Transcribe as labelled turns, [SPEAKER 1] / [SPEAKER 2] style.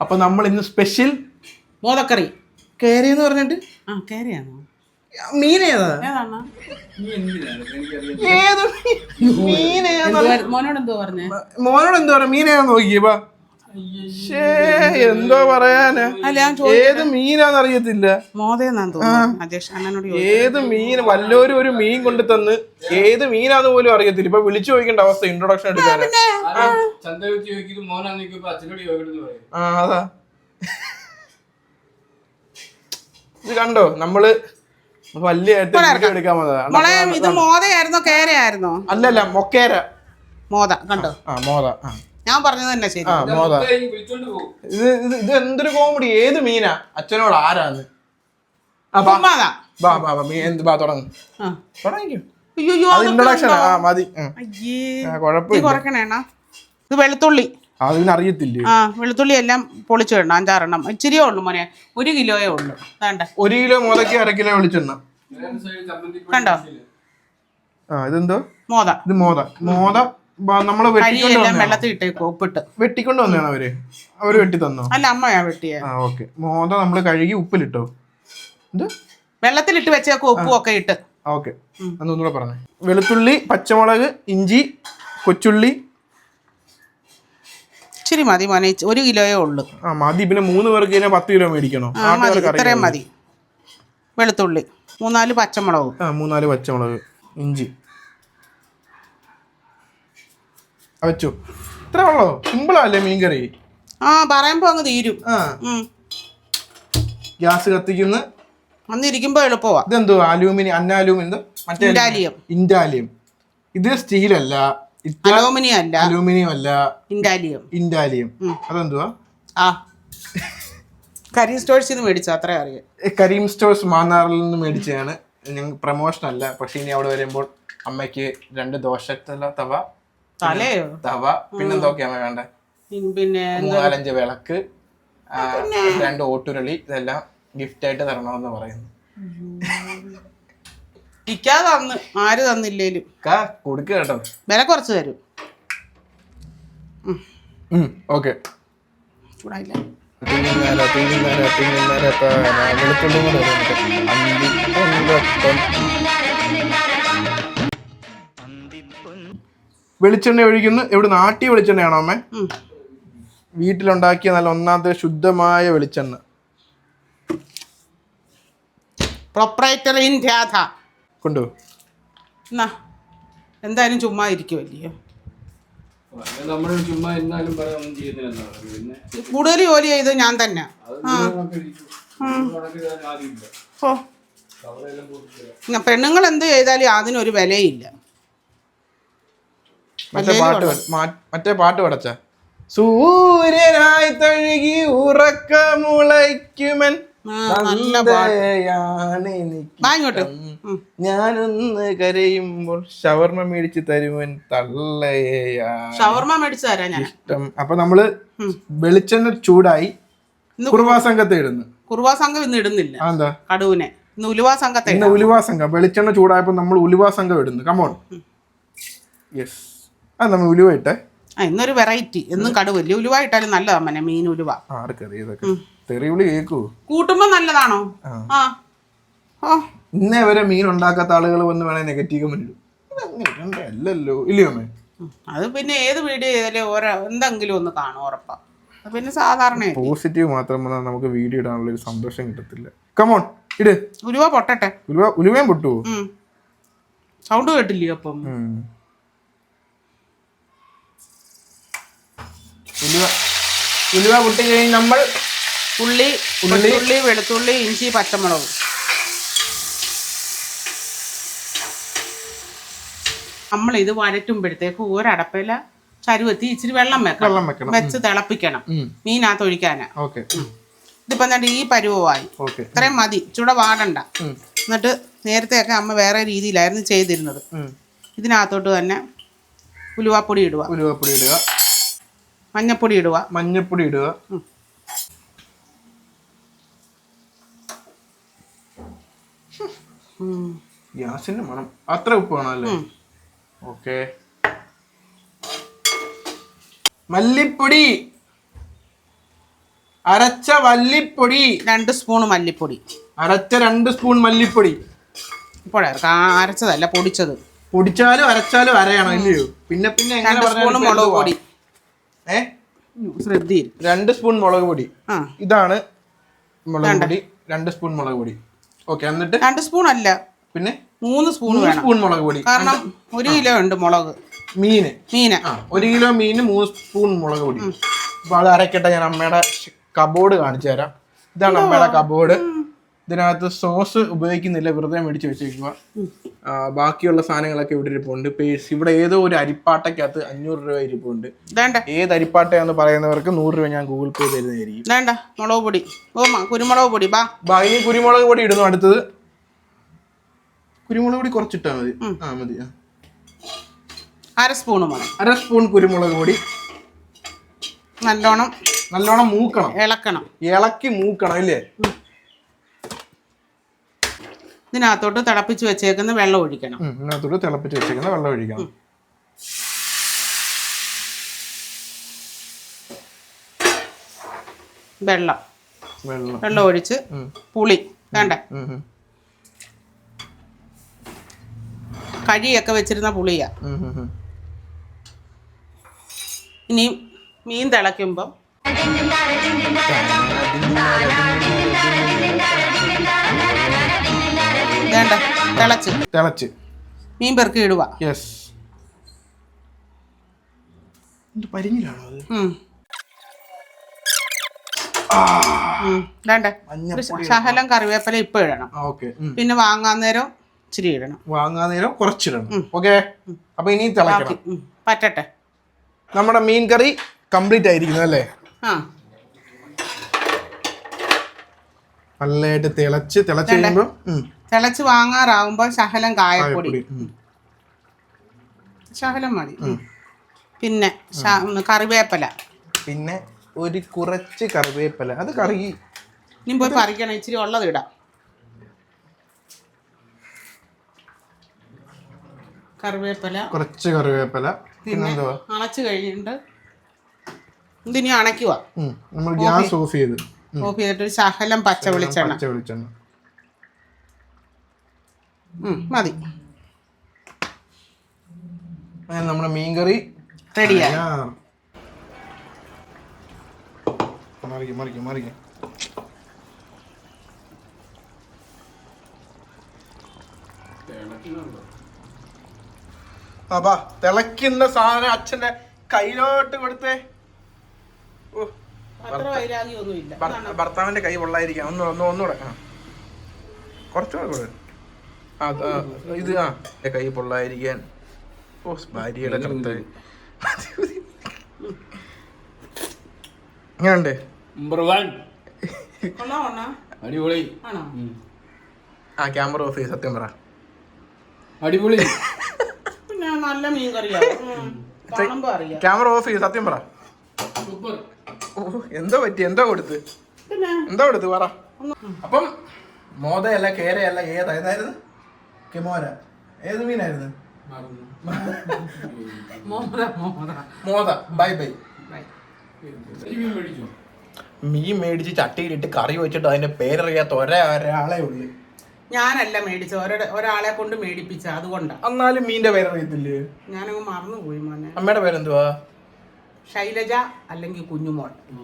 [SPEAKER 1] അപ്പൊ നമ്മൾ ഇന്ന് സ്പെഷ്യൽ
[SPEAKER 2] ബോധക്കറി
[SPEAKER 1] കേരി എന്ന് പറഞ്ഞിട്ട്?
[SPEAKER 2] ആ കയറിയാണോ
[SPEAKER 1] മീൻ ഏതാ?
[SPEAKER 2] ഏതാണ്?
[SPEAKER 1] ഏത് മീൻ? ഏതാ?
[SPEAKER 2] മോനോട് എന്തോ പറഞ്ഞേ?
[SPEAKER 1] മോനോട് എന്തോ പറയാ മീൻ ഏതാ നോക്കിയപ്പാ ഷേ എന്തോ പറയാന്? ഏത് മീനാന്ന് അറിയത്തില്ല
[SPEAKER 2] മോതയെന്നാന്ന് തോന്നുന്നു അജേഷ് അണ്ണനോട് ചോദിച്ചു
[SPEAKER 1] ഏത് മീൻ വല്ലവരും ഒരു മീൻ കൊണ്ട് തന്ന് ഏത് മീനാന്ന് പോലും അറിയത്തില്ല. ഇപ്പൊ വിളിച്ചു ചോദിക്കേണ്ട അവസ്ഥ ഇൻട്രൊഡക്ഷൻ
[SPEAKER 3] എടുക്കാൻ
[SPEAKER 1] ആ അതാ. ഇത് കണ്ടോ? നമ്മൾ വലിയ എടുക്കാൻ വന്നതാ.
[SPEAKER 2] ഇത് മോതയായിരുന്നോ കേരയായിരുന്നോ?
[SPEAKER 1] അല്ലല്ല മൊക്കേര.
[SPEAKER 2] മോദ കണ്ടോ?
[SPEAKER 1] ആ മോദ ആ.
[SPEAKER 2] ഞാൻ പറഞ്ഞത് തന്നെ ശരി.
[SPEAKER 1] ആ മോത.
[SPEAKER 3] ഇതേ
[SPEAKER 1] ഇത് ഇത് എന്തൊരു കോമഡി ഏത് മീനാ? അച്ഛനോട് ആരാന്ന്? ആ ബാ.
[SPEAKER 2] ഉമ്മാതാ.
[SPEAKER 1] ബാ ബാ ബാ മീൻ എന്ത് ബാ തുടങ്ങ്.
[SPEAKER 2] ആ.
[SPEAKER 1] തുടങ്ങിക്കോ.
[SPEAKER 2] അയ്യോ അയ്യോ,
[SPEAKER 1] അത്
[SPEAKER 2] അതൊക്കെ
[SPEAKER 1] ഇൻട്രൊഡക്ഷൻ ആ മതി. ഉം.
[SPEAKER 2] അയ്യേ.
[SPEAKER 1] ആ,
[SPEAKER 2] ഇത്
[SPEAKER 1] കുഴപ്പമില്ല
[SPEAKER 2] കുറക്കണേണ ഇത് വെളുത്തുള്ളി.
[SPEAKER 1] അറിയത്തില്ലേ
[SPEAKER 2] ആ വെളുത്തുള്ളി എല്ലാം പൊളിച്ചു ഇടണം അഞ്ചാറെണ്ണം. ഇച്ചിരിയേ ഉള്ളൂ മോനെ. ഒരു കിലോയേ ഉള്ളൂ. വേണ്ട
[SPEAKER 1] ഒരു കിലോ മോതക്ക് അര കിലോ വെളിച്ചെണ്ണ.
[SPEAKER 2] കണ്ടോ?
[SPEAKER 1] ആ ഇതെന്തോ?
[SPEAKER 2] മോത.
[SPEAKER 1] ഇത് മോത. മോത നമ്മൾ വെട്ടിക്കൊണ്ട് വന്നാണ് അവർ? അവർ വെട്ടി തന്നോ?
[SPEAKER 2] അല്ല അമ്മയാ വെട്ടിയെ.
[SPEAKER 1] ആ ഓക്കെ. മോത നമ്മൾ കഴുകി ഉപ്പിലിട്ടോ? ഇത്
[SPEAKER 2] വെള്ളത്തിലിട്ട് വെച്ച ഉപ്പും ഒക്കെ ഇട്ട്.
[SPEAKER 1] ഓക്കെ. അതൊന്നുകൂടെ പറഞ്ഞേ. വെളുത്തുള്ളി പച്ചമുളക് ഇഞ്ചി കൊച്ചുള്ളി.
[SPEAKER 2] ഇച്ചിരി മതി മോനെ ഒരു കിലോയേ ഉള്ളൂ.
[SPEAKER 1] ആ മതി. പിന്നെ മൂന്ന് പേർക്ക് ഇതിനെ പത്ത് കിലോ മേടിക്കണോ?
[SPEAKER 2] ഇത്രയും മതി. വെളുത്തുള്ളി. മൂന്നാൽ പച്ചമുളക്.
[SPEAKER 1] ആ മൂന്നാൽ പച്ചമുളക് ഇഞ്ചി ആ, വെച്ചു. ഇത്ര ഉള്ളോ? സിമ്പിളല്ലേ മീൻകറി?
[SPEAKER 2] ആ പറയുമ്പോ അങ്ങ് തീരും.
[SPEAKER 1] ആ. ഗ്യാസ് കത്തിക്കുന്ന.
[SPEAKER 2] അന്നിരിക്കുമ്പോ എളുപ്പമാ
[SPEAKER 1] ഇതെന്തോ? അലൂമിനിയം അന്നാലൂമിനിയം മറ്റേ
[SPEAKER 2] ഇൻഡാലിയം
[SPEAKER 1] ഇൻഡാലിയം ഇത് സ്റ്റീൽ അല്ല.
[SPEAKER 2] അലൂമിനിയം അല്ല.
[SPEAKER 1] അലൂമിനിയം അല്ല.
[SPEAKER 2] ഇൻഡാലിയം
[SPEAKER 1] ഇൻഡാലിയം അതെന്തുവാ?
[SPEAKER 2] ആ. കരീം സ്റ്റോഴ്സിൽ നിന്ന് മേടിച്ചു അത്രേ അറിയാം.
[SPEAKER 1] കരീം സ്റ്റോഴ്സ് മാന്നാറിൽ നിന്ന് മേടിച്ചതാണ്. ഞങ്ങൾ പ്രൊമോഷൻ അല്ല. പക്ഷേ ഇനി അവിടെ വരുമ്പോൾ അമ്മയ്ക്ക് രണ്ട് ദോശത്തല്ല തവ
[SPEAKER 2] തലയോ?
[SPEAKER 1] തവ പിന്നെന്തൊക്കെയാ അമ്മ വേണ്ടേ?
[SPEAKER 2] പിന്നെ
[SPEAKER 1] മൂന്നാലഞ്ച് വിളക്ക് രണ്ട് ഓട്ടുരളി ഇതെല്ലാം ഗിഫ്റ്റ് ആയിട്ട് തരണമെന്ന് പറയുന്നു.
[SPEAKER 2] ഇക്കാ തന്ന് ആര് തന്നില്ലേലും.
[SPEAKER 1] കാ കൊടുക്കുക കേട്ടോ.
[SPEAKER 2] വില കുറച്ച് തരും.
[SPEAKER 1] ഓക്കെ.
[SPEAKER 2] ചൂടായില്ല.
[SPEAKER 1] താന കൂടെ വെളിച്ചെണ്ണ ഒഴിക്കുന്നു. ഇവിടെ നാട്ടി വെളിച്ചെണ്ണയാണോ അമ്മേ. വീട്ടിലുണ്ടാക്കിയ നല്ല ഒന്നാമത്തെ ശുദ്ധമായ വെളിച്ചെണ്ണ.
[SPEAKER 2] പ്രൊപ്പറേറ്റർ ഇൻ രാധ
[SPEAKER 1] കൊണ്ടു?
[SPEAKER 2] എന്നാ എന്തായാലും ചുമ്മാ ഇരിക്കുമല്ലയോ കൂടുതൽ ജോലി ചെയ്ത് ഞാൻ തന്നെ. പെണ്ണുങ്ങൾ എന്ത് ചെയ്താലും അതിനൊരു വിലയില്ല.
[SPEAKER 1] മറ്റേ പാട്ട് മറ്റേ പാട്ട് പടച്ച. സൂര്യനായി തഴുകി ഉറക്കമുളയ്ക്കുമൻ. ഞാനൊന്ന് കരയുമ്പോൾ ഷവർമ മേടിച്ച് തരുവൻ തള്ളയാ
[SPEAKER 2] ഷവർമ മേടിച്ചു തരാം ഞാൻ.
[SPEAKER 1] ഇഷ്ടം. അപ്പൊ നമ്മൾ വെളിച്ചെണ്ണ ചൂടായി കുറുവാ സംഘത്തെ ഇടുന്നു.
[SPEAKER 2] കുറുവാ സംഘം ഇന്ന് ഇടുന്നില്ല.
[SPEAKER 1] എന്താ?
[SPEAKER 2] കടുവിനെ. ഇന്ന് ഉലുവാ സംഘത്തെ
[SPEAKER 1] ഇന്ന് ഉലുവാ സംഘം. വെളിച്ചെണ്ണ ചൂടായപ്പോ നമ്മൾ ഉലുവാ സംഘം ഇടുന്നു. കമോൺ യെസ് ആ നമ്മൾ ഉലുവ ഇട്ടെ.
[SPEAKER 2] ആ ഇന്നൊരു വെറൈറ്റി എന്നും കടുവല്ലേ ഉലുവ ഇട്ടാലും നല്ലതാ മനെ മീൻ ഉലുവ.
[SPEAKER 1] ആർക്കറിയാം ഇതൊക്കെ. തെറിവിളി കേക്കൂ
[SPEAKER 2] കൂട്ടുമ്പോ നല്ലതാണോ? ആ. ഓ.
[SPEAKER 1] ഇന്നേ വരെ മീൻ ഉണ്ടാക്കാത്ത ആളുകൾ വന്ന് വേണേ നെഗറ്റീവ് കമന്റ് ഇടും. അല്ലല്ലോ. ഇല്ലയോ അമ്മേ?
[SPEAKER 2] അത് പിന്നെ ഏത് വീഡിയോ ചെയ്താലും ഓരോ എന്തെങ്കിലും ഒന്ന് കാണും ഉറപ്പാ. പിന്നെ സാധാരണ
[SPEAKER 1] പോസിറ്റീവ് മാത്രം വന്നാൽ നമുക്ക് വീഡിയോ ഇടാനുള്ള ഒരു സന്തോഷം കിട്ടത്തില്ല. കമോൺ ഇട്.
[SPEAKER 2] ഉലുവ പൊട്ടട്ടെ.
[SPEAKER 1] ഉലുവ ഉലുവയും പൊട്ടുവോ?
[SPEAKER 2] സൗണ്ട് കേട്ടില്ലേ അപ്പം?
[SPEAKER 1] ഉലുവ. ഉലുവ പൊട്ടി കഴിഞ്ഞ് നമ്മൾ
[SPEAKER 2] ഉള്ളി ഉള്ളി. ഉള്ളി വെളുത്തുള്ളി ഇഞ്ചി പച്ചമുളക്. നമ്മൾ ഇത് വഴറ്റുമ്പോഴത്തേക്ക് ഒരടപ്പില ചരുവത്തി ഇച്ചിരി വെള്ളം വെക്കണം.
[SPEAKER 1] വെള്ളം വെക്കണം.
[SPEAKER 2] വെച്ച് തിളപ്പിക്കണം. മീനകത്ത് ഒഴിക്കാനാ.
[SPEAKER 1] ഓക്കെ.
[SPEAKER 2] ഇതിപ്പോ എന്നിട്ട് ഈ പരുവമായി ഇത്രയും മതി. ചൂടെ വാടണ്ട. എന്നിട്ട് നേരത്തെയൊക്കെ അമ്മ വേറെ രീതിയിലായിരുന്നു ചെയ്തിരുന്നത്. ഇതിനകത്തോട്ട് തന്നെ ഉലുവാപ്പൊടി ഇടുക.
[SPEAKER 1] ഉലുവാപ്പൊടി ഇടുക.
[SPEAKER 2] മഞ്ഞപ്പൊടി ഇടുക.
[SPEAKER 1] മഞ്ഞപ്പൊടി ഇടുക. ഗ്യാസിന്റെ മണം. അത്ര ഉപ്പ് വേണമല്ലേ? ഓക്കെ. മല്ലിപ്പൊടി. അരച്ച മല്ലിപ്പൊടി.
[SPEAKER 2] രണ്ട് സ്പൂൺ മല്ലിപ്പൊടി.
[SPEAKER 1] അരച്ച രണ്ട് സ്പൂൺ മല്ലിപ്പൊടി.
[SPEAKER 2] ഇപ്പോഴേ അരച്ചതല്ല പൊടിച്ചത്.
[SPEAKER 1] പൊടിച്ചാലും അരച്ചാലും അരയണം ഇല്ലയോ? പിന്നെ പിന്നെ
[SPEAKER 2] സ്പൂൺ മുളക് പൊടി.
[SPEAKER 1] ഏ?
[SPEAKER 2] ശ്രദ്ധയിൽ.
[SPEAKER 1] രണ്ട് സ്പൂൺ മുളക് പൊടി. ഇതാണ് മുളക് പൊടി. രണ്ട് സ്പൂൺ മുളക് പൊടി. ഓക്കെ എന്നിട്ട്?
[SPEAKER 2] രണ്ട് സ്പൂൺ അല്ല.
[SPEAKER 1] പിന്നെ?
[SPEAKER 2] മൂന്ന് സ്പൂൺ
[SPEAKER 1] സ്പൂൺ മുളക് പൊടി.
[SPEAKER 2] കാരണം ഒരു കിലോ ഉണ്ട് മുളക്.
[SPEAKER 1] മീന്.
[SPEAKER 2] മീന്.
[SPEAKER 1] ആ ഒരു കിലോ മീന് മൂന്ന് സ്പൂൺ മുളക് പൊടി. അപ്പൊ അത് അരക്കട്ടെ ഞാൻ അമ്മയുടെ കബോർഡ് കാണിച്ചു തരാം. ഇതാണ് അമ്മയുടെ കബോർഡ് ഇതിനകത്ത് സോസ് ഉപയോഗിക്കുന്നില്ല വെറുതെ മേടിച്ച് വെച്ചേക്കുക ബാക്കിയുള്ള സാധനങ്ങളൊക്കെ ഇവിടെ ഇരിപ്പുണ്ട്. പേഴ്സ് ഇവിടെ ഏതോ ഒരു അരിപ്പാട്ടയ്ക്കകത്ത് അഞ്ഞൂറ് രൂപ ഇരിപ്പുണ്ട്.
[SPEAKER 2] വേണ്ട
[SPEAKER 1] ഏത് അരിപ്പാട്ടയാന്ന് പറയുന്നവർക്ക് നൂറ് രൂപ ഞാൻ ഗൂഗിൾ പേ തരുന്നതായിരിക്കും.
[SPEAKER 2] വേണ്ട മുളക് പൊടി. കുരുമുളക് പൊടി ബാ.
[SPEAKER 1] ബാ ഇനി കുരുമുളക് പൊടി ഇടുന്നു അടുത്തത്. കുരുമുളക് പൊടി കുറച്ചിട്ടാ മതി. ആ മതി.
[SPEAKER 2] അര സ്പൂൺ മതി.
[SPEAKER 1] അര സ്പൂൺ കുരുമുളക് പൊടി.
[SPEAKER 2] നല്ലോണം
[SPEAKER 1] നല്ലോണം മൂക്കണം.
[SPEAKER 2] ഇളക്കണം.
[SPEAKER 1] ഇളക്കി മൂക്കണം ഇല്ലേ
[SPEAKER 2] ഇതിനകത്തോട്ട് തിളപ്പിച്ച് വെച്ചേക്കുന്ന വെള്ളം ഒഴിക്കണം
[SPEAKER 1] ഇതിനകത്തോട്ട് തിളപ്പിച്ച് വെച്ചേക്കുന്ന വെള്ളം ഒഴിക്കണം
[SPEAKER 2] വെള്ളം
[SPEAKER 1] വെള്ളം
[SPEAKER 2] വെള്ളം ഒഴിച്ച് പുളി വേണ്ട. കഴിയൊക്കെ വെച്ചിരുന്ന പുളിയാ
[SPEAKER 1] ഉം, ഉം, ഉം.
[SPEAKER 2] ഇനി മീൻ തിളയ്ക്കുമ്പം വേണ്ട തിളച്ച്.
[SPEAKER 1] തിളച്ച്.
[SPEAKER 2] മീൻ പെറുക്കി ഇടുക.
[SPEAKER 1] യെസ് പരിങ്ങിലാണോ അത്.
[SPEAKER 2] വേണ്ട. ശകലം കറിവേപ്പില ഇപ്പൊ ഇടണം. പിന്നെ വാങ്ങാൻ നേരം ഇച്ചിരി ഇടണം.
[SPEAKER 1] വാങ്ങാൻ നേരം കുറച്ചിടണം. ഓക്കെ? അപ്പൊ ഇനി തിളക്കണം
[SPEAKER 2] പറ്റട്ടെ.
[SPEAKER 1] നമ്മുടെ മീൻ കറി കംപ്ലീറ്റ് ആയിരിക്കുന്നു അല്ലേ? നല്ലതായിട്ട് തിളച്ച് തിളച്ച് കഴിയുമ്പോ ഉം,
[SPEAKER 2] തിളച്ച് വാങ്ങാറാവുമ്പോൾ ശകലം കായപ്പൊടി. ശകലം മതി. പിന്നെ കറിവേപ്പല.
[SPEAKER 1] പിന്നെ ഒരു കുറച്ച് കറിവേപ്പില. അത് കറി.
[SPEAKER 2] ഇനി പോയി പറിക്കണം. ഇച്ചിരി ഉള്ളത് ഇടാം. കറിവേപ്പില.
[SPEAKER 1] കുറച്ച് കറിവേപ്പില. അണച്ചു
[SPEAKER 2] അണച്ച് കഴിഞ്ഞിട്ട് ഇതിനി അണയ്ക്കുക
[SPEAKER 1] നമ്മൾ ഗ്യാസ് ഓഫ് ചെയ്ത്.
[SPEAKER 2] ഓഫ് ചെയ്തിട്ട് ശകലം പച്ച വെളിച്ചെണ്ണ
[SPEAKER 1] പച്ച വെളിച്ചെണ്ണ
[SPEAKER 2] മതി.
[SPEAKER 1] നമ്മുടെ മീൻകറി
[SPEAKER 2] റെഡിയായി.
[SPEAKER 1] തയ്യാർ. മറിക്ക് മറിക്ക് മറിക്ക്. അപ്പാ തിളയ്ക്കുന്ന സാധനം അച്ഛന്റെ കയ്യിലോട്ട് കൊടുത്തേ. ഓ ഭർത്താവിന്റെ കൈ പൊള്ളായിരിക്കാം ഒന്ന് ഒന്ന് ഒന്നുകൂടെ. കൊറച്ചുകൂടെ കുറച്ചുകൂടെ കൂടെ ആ ആ, ഇത് ആ കൈ പൊള്ളായിരിക്കാൻ ഓ ഭാര്യയുടെ കറുത്ത്
[SPEAKER 2] കൊള്ളാ
[SPEAKER 3] അടിപൊളി.
[SPEAKER 2] ആണോ?
[SPEAKER 1] ആ ക്യാമറ ഓഫ് ചെയ്ത് സത്യം പറ.
[SPEAKER 3] അടിപൊളി.
[SPEAKER 2] നല്ല മീൻ കറിയാ
[SPEAKER 1] ക്യാമറ ഓഫ് ചെയ്ത് സത്യം പറ.
[SPEAKER 3] സൂപ്പർ
[SPEAKER 1] ഓ എന്തോ പറ്റി? എന്തോ കൊടുത്ത്? എന്തോ കൊടുത്ത്? പറ. അപ്പം മോദയല്ല കേരയല്ല ഏതാ? ഏതായിരുന്നു? കെമോര. ഏത് മീനായിരുന്നു?
[SPEAKER 2] മോത
[SPEAKER 1] ബൈ ബൈ. മീൻ മേടിച്ചോ? ചട്ടിയിലിട്ട് കറി വെച്ചിട്ട് അതിന്റെ പേരറിയാത്ത ഒരേ ഒരാളെ ഉള്ളു.
[SPEAKER 2] ഞാനല്ല മേടിച്ച ഒരാ ഒരാളെ കൊണ്ട് മേടിപ്പിച്ച. അതുകൊണ്ടാ.
[SPEAKER 1] എന്നാലും മീന്റെ പേരറിയത്തില്ലേ?
[SPEAKER 2] ഞാനങ്ങ് മറന്നുപോയി മോനെ.
[SPEAKER 1] അമ്മയുടെ പേരെന്തുവാ?
[SPEAKER 2] ശൈലജ അല്ലെങ്കിൽ കുഞ്ഞുമോൾ.